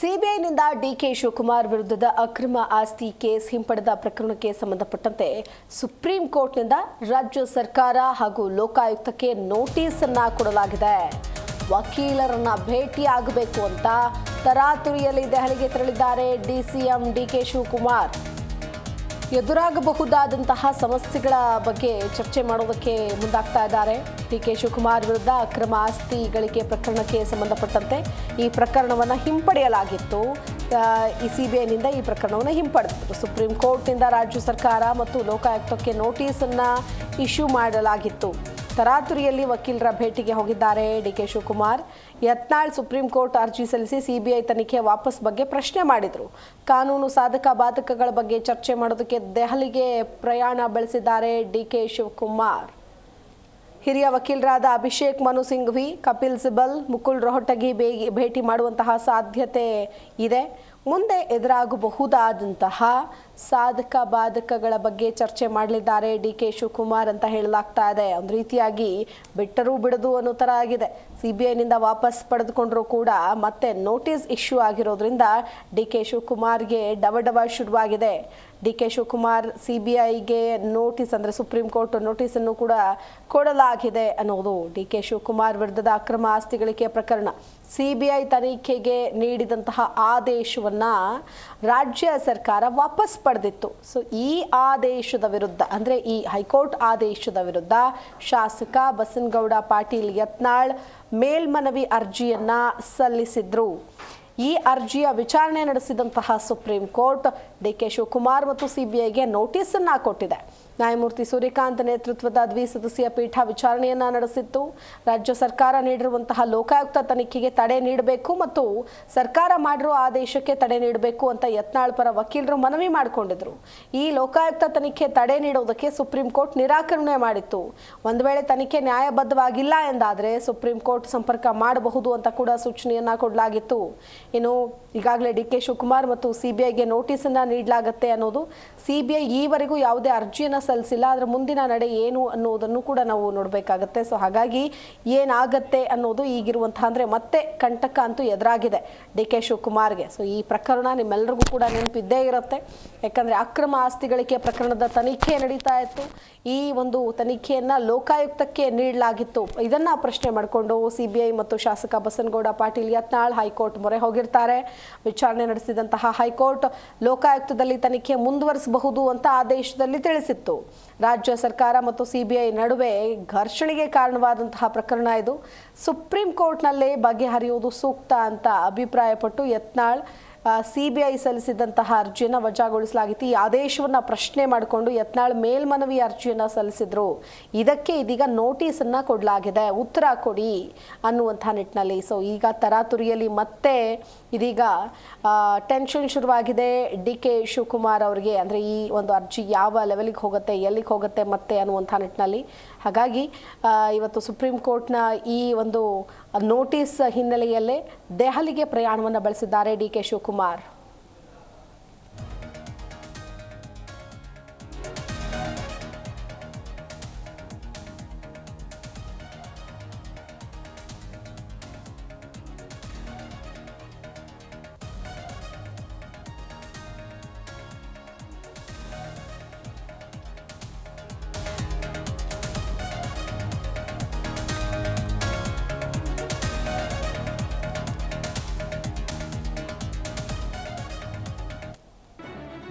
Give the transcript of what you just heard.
ಸಿಬಿಐನಿಂದ DK Shivakumar ವಿರುದ್ಧದ ಅಕ್ರಮ ಆಸ್ತಿ ಕೇಸ್ ಹಿಂಪಡೆದ ಪ್ರಕರಣಕ್ಕೆ ಸಂಬಂಧಪಟ್ಟಂತೆ ಸುಪ್ರೀಂ ಕೋರ್ಟ್ನಿಂದ ರಾಜ್ಯ ಸರ್ಕಾರ ಹಾಗೂ ಲೋಕಾಯುಕ್ತಕ್ಕೆ ನೋಟಿಸ್ ಅನ್ನ ಕೊಡಲಾಗಿದೆ. ವಕೀಲರನ್ನ ಭೇಟಿಯಾಗಬೇಕು ಅಂತ ತರಾತುರಿಯಲ್ಲಿ ದೆಹಲಿಗೆ ತೆರಳಿದ್ದಾರೆ ಡಿಸಿಎಂ ಡಿಕೆ ಶಿವಕುಮಾರ್. ಎದುರಾಗಬಹುದಾದಂತಹ ಸಮಸ್ಯೆಗಳ ಬಗ್ಗೆ ಚರ್ಚೆ ಮಾಡೋದಕ್ಕೆ ಮುಂದಾಗ್ತಾ ಇದ್ದಾರೆ. ಡಿ ಕೆ ಶಿವಕುಮಾರ್ ವಿರುದ್ಧ ಅಕ್ರಮ ಆಸ್ತಿ ಗಳಿಕೆ ಪ್ರಕರಣಕ್ಕೆ ಸಂಬಂಧಪಟ್ಟಂತೆ ಈ ಪ್ರಕರಣವನ್ನು ಹಿಂಪಡೆಯಲಾಗಿತ್ತು. ಈ ಸಿ ಬಿ ಈ ಪ್ರಕರಣವನ್ನು ಹಿಂಪಡೆದಿತ್ತು. ಸುಪ್ರೀಂ ಕೋರ್ಟ್ನಿಂದ ರಾಜ್ಯ ಸರ್ಕಾರ ಮತ್ತು ಲೋಕಾಯುಕ್ತಕ್ಕೆ ನೋಟಿಸನ್ನು ಇಶ್ಯೂ ಮಾಡಲಾಗಿತ್ತು. ತರಾತುರಿಯಲ್ಲಿ ವಕೀಲರ ಭೇಟಿಗೆ ಹೋಗಿದ್ದಾರೆ. D K Shivakumar Yatnal supreme court ಅರ್ಜಿ ಸಲ್ಲಿಸಿ ಸಿಬಿಐ ತನಿಖೆ ವಾಪಸ್ ಬಗ್ಗೆ ಪ್ರಶ್ನೆ ಮಾಡಿದರು. ಕಾನೂನು ಸಾಧಕ ಬಾಧಕಗಳ ಬಗ್ಗೆ ಚರ್ಚೆ ಮಾಡೋದಕ್ಕೆ ದೆಹಲಿಗೆ ಪ್ರಯಾಣ ಬೆಳೆಸಿದ್ದಾರೆ ಡಿ ಕೆ ಶಿವಕುಮಾರ್. ಹಿರಿಯ ವಕೀಲರಾದ ಅಭಿಷೇಕ್ ಮನು ಸಿಂಘ್ವಿ, ಕಪಿಲ್ ಸಿಬಲ್, ಮುಕುಲ್ ರೋಹಟಗಿ ಭೇಟಿ ಮಾಡುವಂತಹ ಸಾಧ್ಯತೆ ಇದೆ. ಮುಂದೆ ಎದುರಾಗಬಹುದಾದಂತಹ ಸಾಧಕ ಬಾಧಕಗಳ ಬಗ್ಗೆ ಚರ್ಚೆ ಮಾಡಲಿದ್ದಾರೆ ಡಿ ಕೆ ಶಿವಕುಮಾರ್ ಅಂತ ಹೇಳಲಾಗ್ತಾ ಇದೆ. ಒಂದು ರೀತಿಯಾಗಿ ಬಿಟ್ಟರೂ ಬಿಡದು ಅನ್ನೋ ಥರ ಆಗಿದೆ. ಸಿ ಬಿ ಐನಿಂದ ವಾಪಸ್ ಪಡೆದುಕೊಂಡ್ರೂ ಕೂಡ ಮತ್ತೆ ನೋಟಿಸ್ ಇಶ್ಯೂ ಆಗಿರೋದ್ರಿಂದ ಡಿ ಕೆ ಶಿವಕುಮಾರ್ಗೆ ಡವ ಡವ ಶುರುವಾಗಿದೆ. D K Shivakumar C notice ಅಂದರೆ ಸುಪ್ರೀಂ ಕೋರ್ಟ್ ನೋಟಿಸನ್ನು ಕೂಡ ಕೊಡಲಾಗಿದೆ ಅನ್ನೋದು ಡಿ ಕೆ ಶಿವಕುಮಾರ್ ವಿರುದ್ಧದ ಅಕ್ರಮ ಆಸ್ತಿ ಗಳಿಕೆ ಪ್ರಕರಣ. ಸಿ ಬಿ ಐ ತನಿಖೆಗೆ ನೀಡಿದಂತಹ ಆದೇಶವನ್ನ ರಾಜ್ಯ ಸರ್ಕಾರ ವಾಪಸ್ ಪಡೆದಿತ್ತು. ಸೊ ಈ ಆದೇಶದ ವಿರುದ್ಧ ಅಂದರೆ ಈ ಹೈಕೋರ್ಟ್ ಆದೇಶದ ವಿರುದ್ಧ ಶಾಸಕ ಬಸನಗೌಡ ಪಾಟೀಲ್ ಯತ್ನಾಳ್ ಮೇಲ್ಮನವಿ ಅರ್ಜಿಯನ್ನ ಸಲ್ಲಿಸಿದ್ರು. ಈ ಅರ್ಜಿಯ ವಿಚಾರಣೆ ನಡೆಸಿದಂತಹ supreme court D K Shivakumar ಮತ್ತು ಸಿಬಿಐಗೆ ನೋಟಿಸ್ ಅನ್ನ ಕೊಟ್ಟಿದೆ. ನ್ಯಾಯಮೂರ್ತಿ ಸೂರ್ಯಕಾಂತ್ ನೇತೃತ್ವದ ದ್ವಿಸದಸ್ಯ ಪೀಠ ವಿಚಾರಣೆಯನ್ನ ನಡೆಸಿತ್ತು. ರಾಜ್ಯ ಸರ್ಕಾರ ನೀಡಿರುವಂತಹ ಲೋಕಾಯುಕ್ತ ತನಿಖೆಗೆ ತಡೆ ನೀಡಬೇಕು ಮತ್ತು ಸರ್ಕಾರ ಮಾಡಿರುವ ಆದೇಶಕ್ಕೆ ತಡೆ ನೀಡಬೇಕು ಅಂತ ಯತ್ನಾಳ್ ಪರ ವಕೀಲರು ಮನವಿ ಮಾಡಿಕೊಂಡಿದ್ರು. ಈ ಲೋಕಾಯುಕ್ತ ತನಿಖೆ ತಡೆ ನೀಡೋದಕ್ಕೆ ಸುಪ್ರೀಂ ಕೋರ್ಟ್ ನಿರಾಕರಣೆ ಮಾಡಿತ್ತು. ಒಂದು ವೇಳೆ ತನಿಖೆ ನ್ಯಾಯಬದ್ಧವಾಗಿಲ್ಲ ಎಂದಾದರೆ ಸುಪ್ರೀಂ ಕೋರ್ಟ್ ಸಂಪರ್ಕ ಮಾಡಬಹುದು ಅಂತ ಕೂಡ ಸೂಚನೆಯನ್ನ ಕೊಡಲಾಗಿತ್ತು. ಇನ್ನು ಈಗಾಗಲೇ ಡಿ ಕೆ ಶಿವಕುಮಾರ್ ಮತ್ತು ಸಿಬಿಐಗೆ ನೋಟಿಸ್ ಅನ್ನ ನೀಡಲಾಗತ್ತೆ ಅನ್ನೋದು ಸಿಬಿಐ ಈವರೆಗೂ ಯಾವುದೇ ಅರ್ಜಿಯನ್ನು ಸಲ್ಲಿಸಿಲ್ಲ. ಅದರ ಮುಂದಿನ ನಡೆ ಏನು ಅನ್ನೋದನ್ನು ಕೂಡ ನಾವು ನೋಡಬೇಕಾಗತ್ತೆ. ಸೊ ಹಾಗಾಗಿ ಏನಾಗತ್ತೆ ಅನ್ನೋದು ಈಗಿರುವಂತಹ ಅಂದರೆ ಮತ್ತೆ ಕಂಟಕ ಅಂತೂ ಎದುರಾಗಿದೆ ಡಿ ಕೆ ಶಿವಕುಮಾರ್ಗೆ. ಸೊ ಈ ಪ್ರಕರಣ ನಿಮ್ಮೆಲ್ಲರಿಗೂ ಕೂಡ ನೆನಪಿದ್ದೇ ಇರುತ್ತೆ. ಯಾಕಂದರೆ ಅಕ್ರಮ ಆಸ್ತಿ ಗಳಿಕೆ ಪ್ರಕರಣದ ತನಿಖೆ ನಡೀತಾ ಇತ್ತು. ಈ ಒಂದು ತನಿಖೆಯನ್ನ ಲೋಕಾಯುಕ್ತಕ್ಕೆ ನೀಡಲಾಗಿತ್ತು. ಇದನ್ನ ಪ್ರಶ್ನೆ ಮಾಡಿಕೊಂಡು ಸಿಬಿಐ ಮತ್ತು ಶಾಸಕ ಬಸನಗೌಡ ಪಾಟೀಲ್ ಯತ್ನಾಳ್ ಹೈಕೋರ್ಟ್ ಮೊರೆ ಹೋಗಿರ್ತಾರೆ. ವಿಚಾರಣೆ ನಡೆಸಿದಂತಹ ಹೈಕೋರ್ಟ್ ಲೋಕಾಯುಕ್ತದಲ್ಲಿ ತನಿಖೆ ಮುಂದುವರಿಸಬಹುದು ಅಂತ ಆದೇಶದಲ್ಲಿ ತಿಳಿಸಿತ್ತು. ರಾಜ್ಯ ಸರ್ಕಾರ ಮತ್ತು ಸಿಬಿಐ ನಡುವೆ ಘರ್ಷಣೆಗೆ ಕಾರಣವಾದಂತಹ ಪ್ರಕರಣ ಇದು. ಸುಪ್ರೀಂ ಕೋರ್ಟ್ನಲ್ಲೇ ಬಗೆಹರಿಯುವುದು ಸೂಕ್ತ ಅಂತ ಅಭಿಪ್ರಾಯಪಟ್ಟು ಯತ್ನಾಳ್ ಸಿಬಿಐ ಸಲ್ಲಿಸಿದಂತಹ ಅರ್ಜಿಯನ್ನು ವಜಾಗೊಳಿಸಲಾಗಿತ್ತು. ಈ ಆದೇಶವನ್ನ ಪ್ರಶ್ನೆ ಮಾಡಿಕೊಂಡು ಯತ್ನಾಳ್ ಮೇಲ್ಮನವಿ ಅರ್ಜಿಯನ್ನು ಸಲ್ಲಿಸಿದ್ರು. ಇದಕ್ಕೆ ಇದೀಗ ನೋಟಿಸ್ ಅನ್ನ ಕೊಡಲಾಗಿದೆ. ಉತ್ತರ ಕೊಡಿ ಅನ್ನುವಂಥ ನಿಟ್ಟಿನಲ್ಲಿ. ಸೊ ಈಗ ತರಾತುರಿಯಲ್ಲಿ ಮತ್ತೆ ಇದೀಗ ಟೆನ್ಷನ್ ಶುರುವಾಗಿದೆ. ಡಿ ಕೆ ಶಿವಕುಮಾರ್ ಅವರಿಗೆ. ಅಂದರೆ ಈ ಒಂದು ಅರ್ಜಿ ಯಾವ ಲೆವೆಲಿಗೆ ಹೋಗುತ್ತೆ, ಎಲ್ಲಿಗೆ ಹೋಗುತ್ತೆ ಮತ್ತೆ ಅನ್ನುವಂಥ ನಿಟ್ಟಿನಲ್ಲಿ. ಹಾಗಾಗಿ ಇವತ್ತು ಸುಪ್ರೀಂ ಕೋರ್ಟ್ನ ಈ ಒಂದು ನೋಟಿಸ್ ಹಿನ್ನೆಲೆಯಲ್ಲೇ ದೆಹಲಿಗೆ ಪ್ರಯಾಣವನ್ನು ಬೆಳೆಸಿದ್ದಾರೆ D K Shivakumar.